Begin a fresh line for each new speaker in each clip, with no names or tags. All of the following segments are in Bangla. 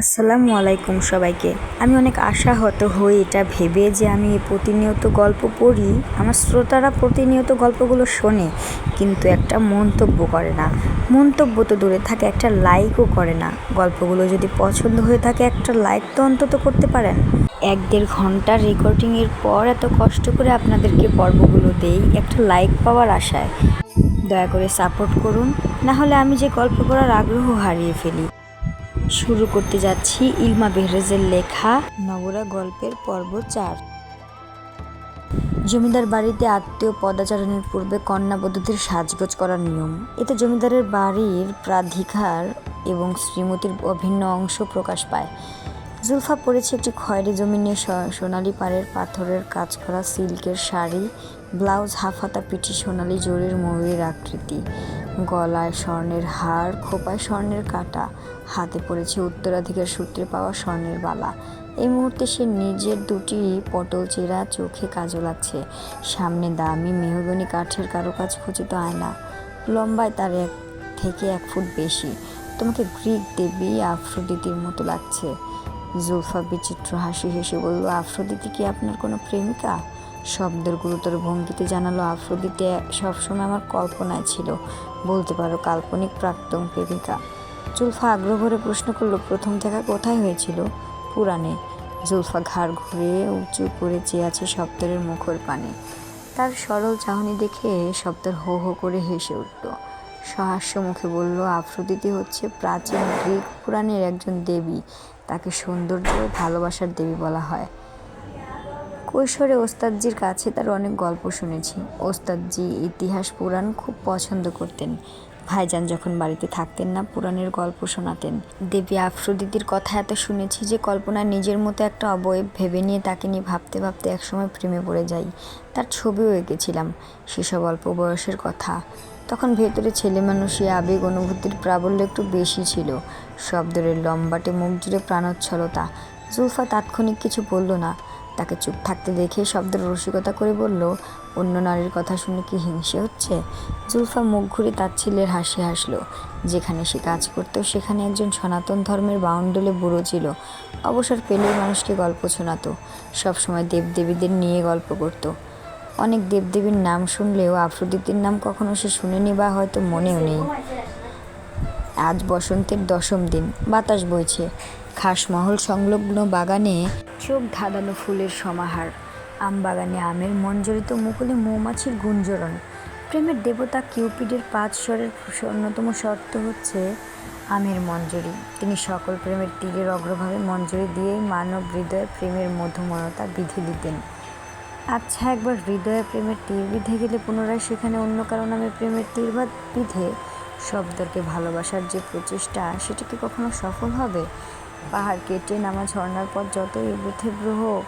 আসসালামু আলাইকুম সবাইকে। আমি অনেক আশাহত হই এটা ভেবে যে আমি প্রতিনিয়ত গল্প পড়ি, আমার শ্রোতারা প্রতিনিয়ত গল্পগুলো শোনে, কিন্তু একটা মন্তব্য করে না। মন্তব্য তো দূরে থাকে, একটা লাইকও করে না। গল্পগুলো যদি পছন্দ হয়ে থাকে, একটা লাইক তো অন্তত করতে পারেন। এক দেড় ঘণ্টার রেকর্ডিংয়ের পর এত কষ্ট করে আপনাদেরকে পর্বগুলো দেই, একটা লাইক পাওয়ার আশায়। দয়া করে সাপোর্ট করুন, না হলে আমি যে গল্প পড়ার আগ্রহ হারিয়ে ফেলি। শুরু করতে যাচ্ছি ইলমা বেহরেজের লেখা নবরা গল্পের পর্ব চার। জমিদার বাড়িতে আত্মীয় পদাচারণের পূর্বে কন্যা বধূদের সাজগোজ করার নিয়ম। এতে জমিদারের বাড়ির প্রাধিকার এবং শ্রীমতীর অভিন্ন অংশ প্রকাশ পায়। জুলফা পরেছে একটি খয়েরি জমিনে সোনালি পাড়ের পাথরের কাজ করা সিল্কের শাড়ি, ব্লাউজ হাফাতা পিঠি সোনালি জরির ময়ূরের আকৃতি। গলায় স্বর্ণের হার, খোপায় স্বর্ণের কাঁটা, হাতে পড়েছে উত্তরাধিকার সূত্রে পাওয়া স্বর্ণের বালা। এই মুহূর্তে সে নিজের দুটি পটল চেরা চোখে লাগছে সামনে দামি মেহগনি কাঠের কারুকাজ খচিত আয়না। লম্বায় তার এক থেকে এক ফুট বেশি। তোমাকে গ্রিক দেবী আফ্রোদিতির মতো লাগছে। জুলফা বিচিত্র হাসি হেসে বলল, আফ্রোদিতি কি আপনার কোনো প্রেমিকা? শব্দের গুরুতর ভঙ্গিতে জানালো আফ্রোদিতে, সবসময় আমার কল্পনায় ছিল। বলতে পারো কাল্পনিক প্রাক্তন প্রেমিকা। জুলফা আগ্রহ ভরে প্রশ্ন করল, প্রথম দেখা কোথায় হয়েছিল? পুরাণে। জুলফা ঘাড় ঘুরে উঁচু করে চেয়ে আছে শব্দের মুখর পানে। তার সরল চাহনি দেখে শব্দের হো হো করে হেসে উঠল। সহাস্য মুখে বলল, আফ্রোদিতি হচ্ছে প্রাচীন গ্রিক পুরাণের একজন দেবী। তাকে সৌন্দর্য ভালোবাসার দেবী বলা হয়। কৈশোরে ওস্তাদজির কাছে তার অনেক গল্প শুনেছি। ওস্তাদজি ইতিহাস, পুরাণ খুব পছন্দ করতেন। ভাইজান যখন বাড়িতে থাকতেন না, পুরাণের গল্প শোনাতেন। দেবী আফ্রোদিতির কথা এত শুনেছি যে কল্পনা নিজের মতো একটা অবয়ব ভেবে নিয়ে তাকে নিয়ে ভাবতে ভাবতে একসময় প্রেমে পড়ে যাই। তার ছবিও এঁকেছিলাম, সেসব অল্প বয়সের কথা। তখন ভেতরে ছেলে মানুষই আবেগ, অনুভূতির প্রাবল্য একটু বেশি ছিল। শব্দের লম্বাটে মুখ জুড়ে প্রাণোচ্ছলতা। জুলফা তাৎক্ষণিক কিছু বলল না। তাকে চুপ থাকতে দেখে শব্দের রসিকতা করে বলল, অন্য নারীর কথা শুনে কি হিংসে হচ্ছে? জুলফা মুখ ঘুরে তার ছেলের হাসি হাসলো। যেখানে সে কাজ করতো, সেখানে একজন সনাতন ধর্মের বাউন্ডলে বুড়ো ছিল। অবসর পেলেই মানুষকে গল্প শোনাতো। সবসময় দেবদেবীদের নিয়ে গল্প করতো। অনেক দেবদেবীর নাম শুনলেও আফ্রোদিতির নাম কখনো সে শুনেনি বা হয়তো মনেও নেই। আজ বসন্তের দশম দিন, বাতাস বইছে। খাসমহল সংলগ্ন বাগানে চোখ ধাঁধানো ফুলের সমাহার। আম বাগানে আমের মঞ্জরিত মুকুলে মৌমাছির গুঞ্জরণ। প্রেমের দেবতা কিউপিডের পাঁচ স্বরের অন্যতম শর্ত হচ্ছে আমের মঞ্জরি তিনি সকল প্রেমের তীরের অগ্রভাবে মঞ্জরি দিয়েই মানব হৃদয়ে প্রেমের মধুময়তা বিধি দিতেন। আচ্ছা একবার হৃদয়ে প্রেমের তীর বিধে গেলে পুনরায় সেখানে অন্য কারও নামে প্রেমের তীর বা বিধে শব্দকে ভালোবাসার যে প্রচেষ্টা, সেটা কি কখনো সফল হবে? পাহাড় কেটে নামা ঝর্ণার পথ যতই এগুথে গ্রহ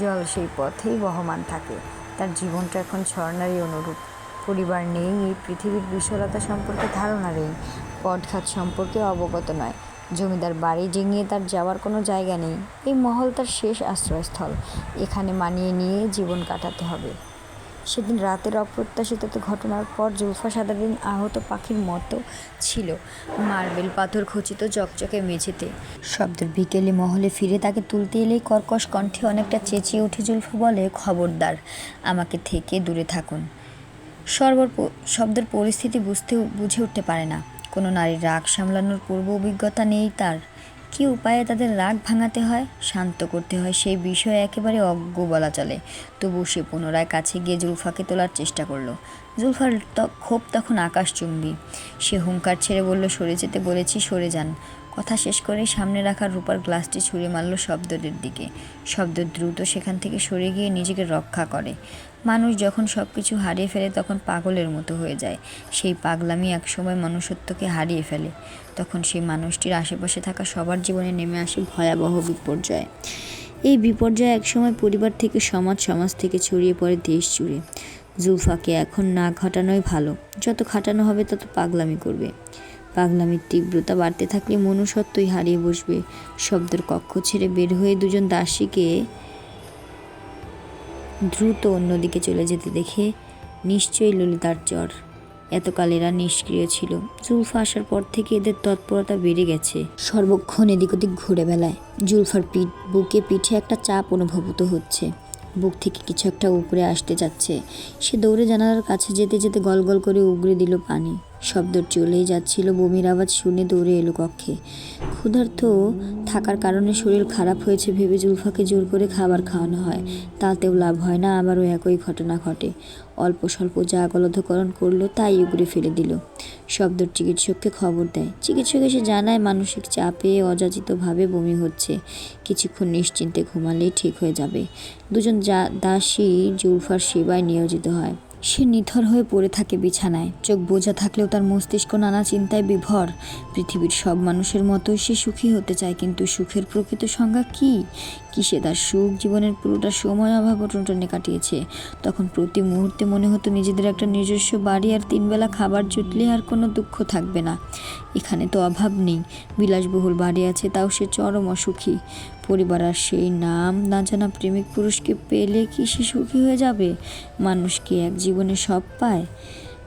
জল সেই পথেই বহমান থাকে। তার জীবনটা এখন ঝর্ণারই অনুরূপ। পরিবার নেই, এই পৃথিবীর বিশালতা সম্পর্কে ধারণা নেই পটঘাত সম্পর্কে অবগত নয়। জমিদার বাড়ি ডিঙিয়ে তার যাওয়ার কোনো জায়গা নেই। এই মহল তার শেষ আশ্রয়স্থল। এখানে মানিয়ে নিয়ে জীবন কাটাতে হবে। সেদিন রাতের অপ্রত্যাশিত ঘটনার পর জুলফা সারাদিন আহত পাখির মতো ছিল। মার্বেল পাথর খচিত চকচকে মেঝেতে। শব্দের বিকেলে মহলে ফিরে তাকে তুলতে এলেই কর্কশ কণ্ঠে অনেকটা চেঁচিয়ে উঠে জুলফা বলে, খবরদার, আমাকে থেকে দূরে থাকুন। সর্বর শব্দের পরিস্থিতি বুঝতে, বুঝে উঠতে পারে না। কোনো নারীর রাগ সামলানোর পূর্ব অভিজ্ঞতা নেই তার। কী উপায়ে তাদের রাগ ভাঙাতে হয়? শান্ত করতে হয়। সেই বিষয়ে একেবারে অজ্ঞ বলা চলে। তবু সে পুনরায় কাছে গিয়ে জুলফাকে তোলার চেষ্টা করল। জুলফার ক্ষোভ তখন আকাশচুম্বী। সে হুঙ্কার ছেড়ে বলল, সরে যেতে বলেছি, সরে যান। কথা শেষ করে সামনে রাখা রূপার গ্লাসটি ছুঁড়ে মারল শব্দদের দিকে। শব্দ দ্রুত সেখান থেকে সরে গিয়ে নিজেকে রক্ষা করে। মানুষ যখন সব কিছু হারিয়ে ফেলে, তখন পাগলের মতো হয়ে যায়। সেই পাগলামি একসময় মনুষ্যত্বকে হারিয়ে ফেলে। তখন সেই মানুষটির আশেপাশে থাকা সবার জীবনে নেমে আসে ভয়াবহ বিপর্যয়। এই বিপর্যয় একসময় পরিবার থেকে, সমাজ সমাজ থেকে ছড়িয়ে পড়ে দেশ জুড়ে। জুলফাকে এখন না ঘটানোই ভালো। যত খাটানো হবে, তত পাগলামি করবে। পাগলামির তীব্রতা বাড়তে থাকলে মনুষ্যত্বই হারিয়ে বসবে। শব্দের কক্ষ ছেড়ে বের হয়ে দুজন দাসীকে দ্রুত অন্যদিকে চলে যেতে দেখে নিশ্চয়ই ললিতার জ্বর। এতকাল এরা নিষ্ক্রিয় ছিল। জুলফা আসার পর থেকে এদের তৎপরতা বেড়ে গেছে। সর্বক্ষণ এদিক ওদিক ঘুরে বেলায় জুলফার পিঠ, বুকে পিঠে একটা চাপ অনুভবত হচ্ছে। বুক থেকে কিছু একটা উপরে আসতে যাচ্ছে। সে দৌড়ে জানালার কাছে যেতে যেতে গল গল করে উগড়ে দিল পানি। শব্দ চলেই যাচ্ছিল। বমির আওয়াজ শুনে দৌড়ে এলো কক্ষে। ক্ষুধার্ত থাকার কারণে শরীর খারাপ হয়েছে ভেবে জুলফাকে জোর করে খাবার খাওয়ানো হয়। তাতেও লাভ হয় না, আবারও একই ঘটনা ঘটে। অল্প স্বল্প যা গলধকরণ করল তাই উগড়ে ফেলে দিল। শব্দর চিকিৎসককে খবর দেয়। চিকিৎসক এসে জানায়, মানসিক চাপে অযাচিতভাবে বমি হচ্ছে। কিছুক্ষণ নিশ্চিন্তে ঘুমালেই ঠিক হয়ে যাবে। দুজন যা দাসী জুলফার সেবায় নিয়োজিত হয়। সে নিথর হয়ে পড়ে থাকে বিছানায়। চোখ বোঝা থাকলেও তার মস্তিষ্ক নানা চিন্তায় বিভর। পৃথিবীর সব মানুষের মতোই সে সুখী হতে চায়, কিন্তু সুখের প্রকৃত সংজ্ঞা কি? কিসে? তার সুখ জীবনের পুরোটা সময় অভাব টনে কাটিয়েছে। তখন প্রতি মুহূর্তে মনে হতো নিজেদের একটা নিজস্ব বাড়ি আর তিনবেলা খাবার জুটলে আর কোনো দুঃখ থাকবে না। এখানে তো অভাব নেই। বিলাসবহুল বাড়ি আছে, তাও সে চরম অসুখী। পরিবার আর সেই নাম না জানা প্রেমিক পুরুষকে পেলে কি সে সুখী হয়ে যাবে? মানুষ কি এক জীবনে সব পায়?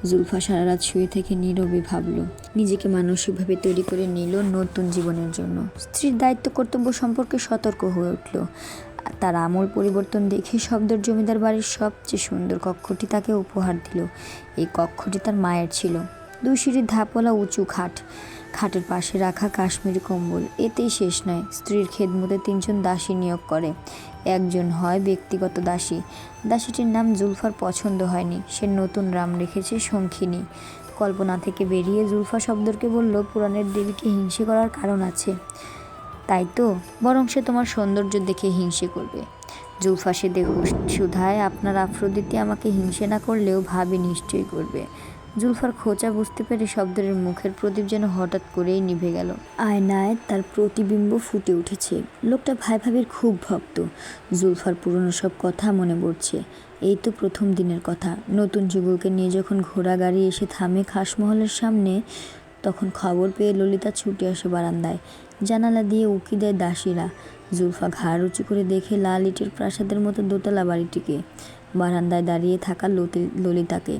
জুলফা সারা রাত শুয়ে থেকে নীরবে ভাবল, নিজেকে মানসিকভাবে তৈরি করে নিল নতুন জীবনের জন্য। স্ত্রীর দায়িত্ব, কর্তব্য সম্পর্কে সতর্ক হয়ে উঠল। তার আমল পরিবর্তন দেখে শব্দের জমিদার বাড়ির সবচেয়ে সুন্দর কক্ষটি তাকে উপহার দিল। এই কক্ষটি তার মায়ের ছিল। দুই সিঁড়ির ধাপওয়ালা উঁচু খাট। খাটের পাশে রাখা কাশ্মীরি কম্বল। এতেই শেষ নয়, স্ত্রীর খেদমতে তিনজন দাসী নিয়োগ করে। একজন হয় ব্যক্তিগত দাসী। দাসীটির নাম জুলফার পছন্দ হয়নি। সে নতুন নাম রেখেছে শঙ্খিনী। কল্পনা থেকে বেরিয়ে জুলফা শব্দকে বলল, পুরাণের দেবীকে হিংসে করার কারণ আছে। তাই তো, বরং সে তোমার সৌন্দর্য দেখে হিংসে করবে জুলফা সে দেহ সুধায়, আপনার আফ্রোদিতে আমাকে হিংসে না করলেও ভাবি নিশ্চয়ই করবে। জুলফার খোঁচা বুঝতে পেরে শব্দের মুখের প্রদীপ যেন হঠাৎ করেই নিভে গেল। আয়নায় তার প্রতিবিম্ব ফুটে উঠেছে। লোকটা ভাই ভাবির খুব ভক্ত। জুলফার পুরনো সব কথা মনে পড়ছে। এই তো প্রথম দিনের কথা। নতুন যুগলকে নিয়ে যখন ঘোড়া গাড়ি এসে থামে খাসমহলের সামনে, তখন খবর পেয়ে ললিতা ছুটে আসে বারান্দায়। জানালা দিয়ে উকি দেয় দাসীরা। জুলফা ঘাড় উঁচু করে দেখে লাল ইটের প্রাসাদের মতো দোতলা বাড়িটিকে। বারান্দায় দাঁড়িয়ে থাকা লতি ললিতাকে।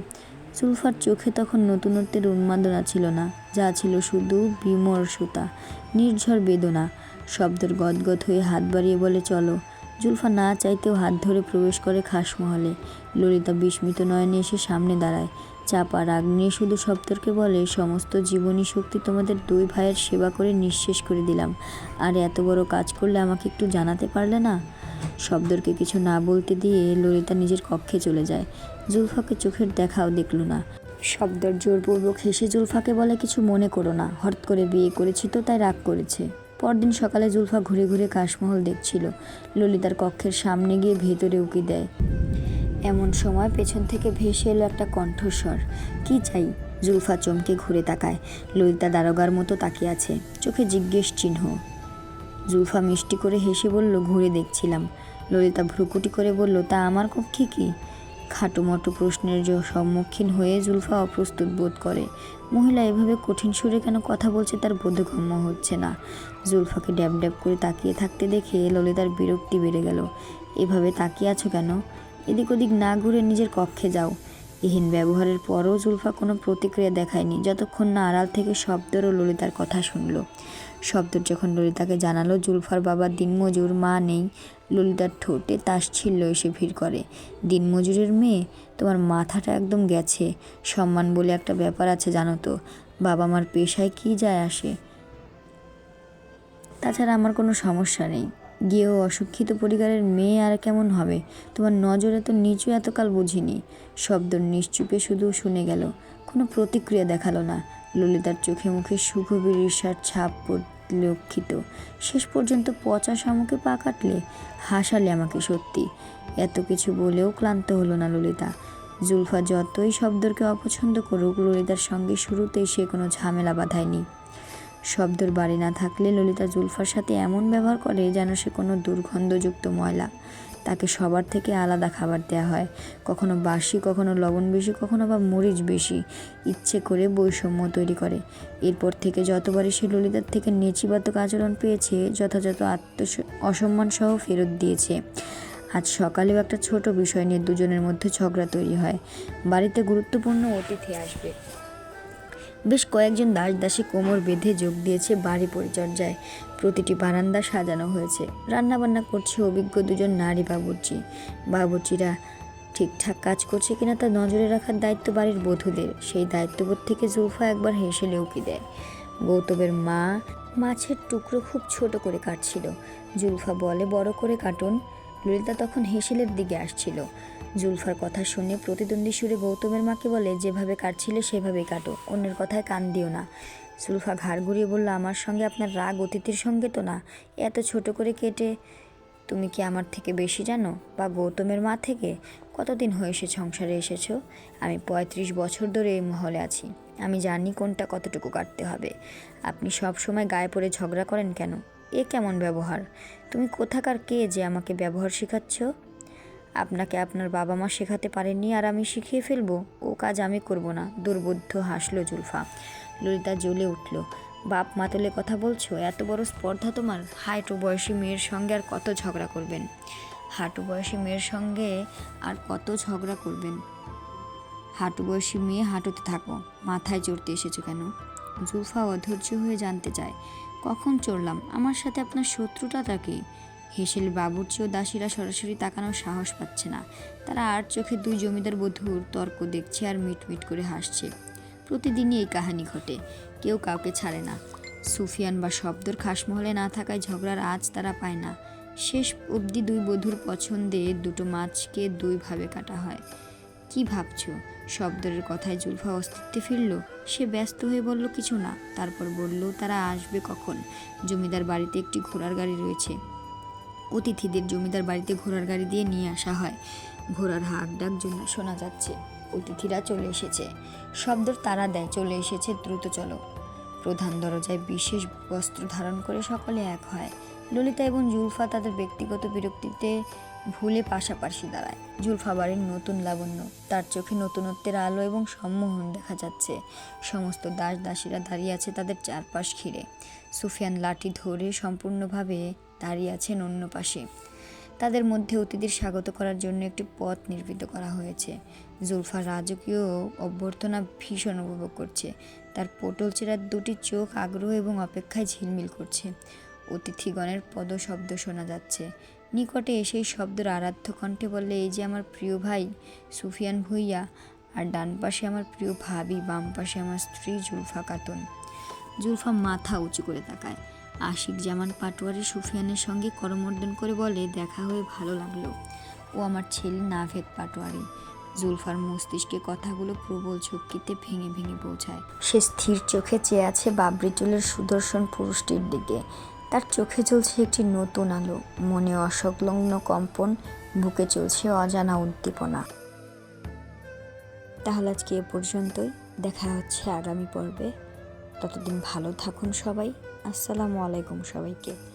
জুলফার চোখে তখন নতুনত্বের উন্মাদনা ছিল না, যা ছিল শুধু বিমর্ষতা, নির্ঝর বেদনা। শব্দের গদগদ হয়ে হাত বাড়িয়ে বলে, চলো। জুলফা না চাইতেও হাত ধরে প্রবেশ করে খাসমহলে। ললিতা বিস্মিত নয়নে এসে সামনে দাঁড়ায়। চাপা রাগ নিয়ে শুধু শব্দরকে বলে, সমস্ত জীবনী শক্তি তোমাদের দুই ভাইয়ের সেবা করে নিঃশেষ করে দিলাম। আর এত বড় কাজ করলে আমাকে একটু জানাতে পারলে না? শব্দরকে কিছু না বলতে দিয়ে ললিতা নিজের কক্ষে চলে যায়। জুলফাকে চোখের দেখাও দেখল না। শব্দর জোরপূর্বক হেসে জুলফাকে বলে, কিছু মনে করো না, হঠাৎ করে বিয়ে করেছি তো, তাই রাগ করেছে। পরদিন সকালে জুলফা ঘুরে ঘুরে কাশমহল দেখছিল। ললিতার কক্ষের সামনে গিয়ে ভেতরে উকি দেয়। এমন সময় পেছন থেকে ভেসে এলো একটা কণ্ঠস্বর। কি চাই? জুলফা চমকে ঘুরে তাকায়। ললিতা দারোগার মতো তাকিয়ে আছে। চোখে জিজ্ঞেস চিহ্ন। জুলফা মিষ্টি করে হেসে বলল, ঘুরে দেখছিলাম। ললিতা ভ্রুকুটি করে বলল, তা আমার কক্ষে কি? খাটোমটো প্রশ্নের সম্মুখীন হয়ে জুলফা অপ্রস্তুত বোধ করে, মহিলা এভাবে কঠিন সুরে কেন কথা বলছে তার বোধগম্য হচ্ছে না। জুলফাকে ড্যাব ড্যাব করে তাকিয়ে থাকতে দেখে ললিতার বিরক্তি বেড়ে গেল, এভাবে তাকিয়ে আছো কেন? এদিক ওদিক না ঘুরে নিজের কক্ষে যাও। এহীন ব্যবহারের পরও জুলফা কোনো প্রতিক্রিয়া দেখায়নি, যতক্ষণ না আড়াল থেকে শব্দর ও ললিতার কথা শুনল। শব্দর যখন ললিতাকে জানালো, জুলফার বাবার দিনমজুর মা নেই, ললিতার ঠোঁটে তাস ছিল এসে ভিড় করে। দিনমজুরের মেয়ে? তোমার মাথাটা একদম গেছে। সম্মান বলে একটা ব্যাপার আছে, জানো তো। বাবা মার পেশায় কী যায় আসে? তাছাড়া আমার কোনো সমস্যা নেই। গিয়েও অশিক্ষিত পরিবারের মেয়ে আর কেমন হবে? তোমার নজরে তো নিচু এতকাল বুঝিনি। শব্দ নিশ্চুপে শুধু শুনে গেল। কোনো প্রতিক্রিয়া দেখাল না। ললিতার চোখে মুখে সুগভীর ঈর্ষার ছাপ পরিলক্ষিত শেষ পর্যন্ত পচা শামুকে পা কাটলে হাসালে আমাকে সত্যি। এত কিছু বলেও ক্লান্ত হলো না ললিতা। জুলফা যতই শব্দরকে অপছন্দ করুক, ললিতার সঙ্গে শুরুতেই সে কোনো ঝামেলা বাঁধায়নি। শব্দর বাড়ি না থাকলে ললিতা জুলফার সাথে এমন ব্যবহার করে যেন সে কোনো দুর্গন্ধযুক্ত ময়লা। তাকে সবার থেকে আলাদা খাবার দেওয়া হয়। কখনো বাসি, কখনো লবণ বেশি, কখনো বা মরিচ বেশি। ইচ্ছে করে বৈষম্য তৈরি করে। এরপর থেকে যতবারই সে ললিতার থেকে নেচিবাতক আচরণ পেয়েছে, যথাযথ আত্ম অসম্মান সহ ফেরত দিয়েছে। আজ সকালেও একটা ছোট বিষয় নিয়ে দুজনের মধ্যে ঝগড়া তৈরি হয়। বাড়িতে গুরুত্বপূর্ণ অতিথি আসবে। বেশ কয়েকজন দাস দাসী কোমর বেঁধে যোগ দিয়েছে বাড়ি পরিচর্যায়। প্রতিটি বারান্দা সাজানো হয়েছে। রান্নাবান্না করছে অভিজ্ঞ দুজন নারী বাবুর্চি। বাবুর্চিরা ঠিকঠাক কাজ করছে কিনা তা নজরে রাখার দায়িত্ব বাড়ির বধূদের। সেই দায়িত্ববোধ থেকে জুলফা একবার হেসে লেউকি দেয়। গৌতমের মা মাছের টুকরো খুব ছোট করে কাটছিল। জুলফা বলে, বড় করে কাটুন। ললিতা তখন হেসেলের দিকে আসছিল। জুলফার কথা শুনে প্রতিদ্বন্দ্বী সুরে গৌতমের মাকে বলে, যেভাবে কাটছিলে, সেভাবেই কাটো। অন্যের কথায় কান দিও না। জুলফা ঘাড় ঘুরিয়ে বলল, আমার সঙ্গে আপনার রাগ অতিথির সঙ্গে তো না। এত ছোট করে কেটে তুমি কি আমার থেকে বেশি জানো? বা গৌতমের মা থেকে? কতদিন হয়েছে সংসারে এসেছ? আমি পঁয়ত্রিশ বছর ধরে এই মহলে আছি। আমি জানি কোনটা কতটুকু কাটতে হবে। আপনি সব সময় গায়ে পড়ে ঝগড়া করেন কেন? এ কেমন ব্যবহার? তুমি কোথাকার কে যে আমাকে ব্যবহার শেখাচ্ছ? আপনাকে আপনার বাবা মা শেখাতে পারেননি আর আমি শিখিয়ে ফেলব। ও কাজ আমি করব না। দুর্বোধ্য হাসলো জুলফা। ললিতা জ্বলে উঠল। বাপ মাতলে কথা বলছো? এত বড় স্পর্ধা তোমার? হাইটু বয়সী মেয়ের সঙ্গে আর কত ঝগড়া করবেন? হাঁটু বয়সী মেয়ের সঙ্গে আর কত ঝগড়া করবেন? হাঁটু বয়সী মেয়ে হাঁটুতে থাকো। মাথায় চড়তে এসেছ কেন? জুলফা অধৈর্য হয়ে জানতে চায়। কখন চড়লাম? আমার সাথে আপনার শত্রুটা কি? হেসেল বাবুর্চি ও দাসীরা সরাসরি তাকানোর সাহস পাচ্ছে না। তারা আর চোখে দুই জমিদার বধূর তর্ক দেখছে আর মিটমিট করে হাসছে। প্রতিদিনই এই কাহিনী ঘটে। কেউ কাউকে ছাড়ে না। সুফিয়ান বা শব্দর খাসমহলে না থাকায় ঝগড়ার আজ তারা পায় না। শেষ অবধি দুই বধূর পছন্দে দুটো মাছকে দুইভাবে কাটা হয়। কি ভাবছ? শব্দের কথায় জুলফা অস্তিত্বে ফিরল। সে ব্যস্ত হয়ে বলল, কিছু না। তারপর বলল, তারা আসবে কখন? জমিদার বাড়িতে একটি ঘোড়ার গাড়ি রয়েছে। অতিথিদের জমিদার বাড়িতে ঘোড়ার গাড়ি দিয়ে নিয়ে আসা হয়। ঘোড়ার হাঁক ডাক জন্য শোনা যাচ্ছে, অতিথিরা চলে এসেছে। শব্দর তারা দেয়, চলে এসেছে, দ্রুত চলো। প্রধান দরজায় বিশেষ বস্ত্র ধারণ করে সকলে এক হয়। ললিতা এবং জুলফা তাদের ব্যক্তিগত বিরক্তিতে ভুলে পাশাপাশি দাঁড়ায়। জুলফা বাড়ির নতুন লাবণ্য, তার চোখে নতুনত্বের আলো এবং সম্মোহন দেখা যাচ্ছে। সমস্ত দাস দাসীরা দাঁড়িয়ে আছে তাদের চারপাশ ঘিরে। সুফিয়ান লাঠি ধরে সম্পূর্ণভাবে দাঁড়িয়ে আছেন অন্য পাশে। তাদের মধ্যে অতিথির স্বাগত করার জন্য একটি পথ নির্মিত করা হয়েছে। জুলফা রাজকীয় অভ্যর্থনা ভীষণ উপভোগ করছে। তার পটল চেরার দুটি চোখ আগ্রহ এবং অপেক্ষায় ঝিলমিল করছে। অতিথিগণের পদশব্দ শোনা যাচ্ছে। নিকটে এসেই শব্দের আরাধ্য কণ্ঠে বললে, এই যে আমার প্রিয় ভাই সুফিয়ান ভুইয়া, আর ডান পাশে আমার প্রিয় ভাবি, বাম পাশে আমার স্ত্রী জুলফা খাতুন। জুলফা মাথা উঁচু করে তাকায়। আশিক জামান পাটোয়ারি সুফিয়ানের সঙ্গে করমর্দন করে বলে, দেখা হয়ে ভালো লাগল। ও আমার ছেলে নাভেদ পাটোয়ারি। জুলফার মস্তিষ্কে কথাগুলো প্রবল ঝক্কিতে ভেঙে ভেঙে পৌঁছায়। সে স্থির চোখে চেয়ে আছে বাবরি চুলের সুদর্শন পুরুষটির দিকে। তার চোখে চলছে একটি নতুন আলো। মনে অসংলগ্ন কম্পন, বুকে চলছে অজানা উদ্দীপনা। তাহলে আজকে এ পর্যন্তই। দেখা হচ্ছে আগামী পর্বে। ততদিন ভালো থাকুন সবাই। আসসালামু আলাইকুম সবাইকে।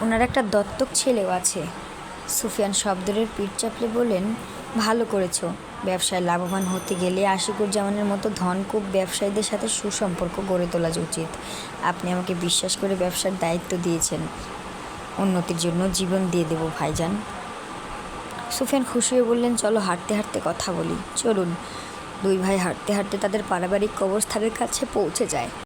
ওনার একটা দত্তক ছেলেও আছে। সুফিয়ান শব্দরের পিঠ চাপলে বললেন, ভালো করেছ। ব্যবসায় লাভবান হতে গেলে আশিকুজ্জামানের মতো ধনকুব ব্যবসায়ীদের সাথে সুসম্পর্ক গড়ে তোলা উচিত। আপনি আমাকে বিশ্বাস করে ব্যবসার দায়িত্ব দিয়েছেন। উন্নতির জন্য জীবন দিয়ে দেবো, ভাইজান। সুফিয়ান খুশি হয়ে বললেন, চলো হাঁটতে হাঁটতে কথা বলি। চলুন। দুই ভাই হাঁটতে হাঁটতে তাদের পারিবারিক কবরস্থানের কাছে পৌঁছে যায়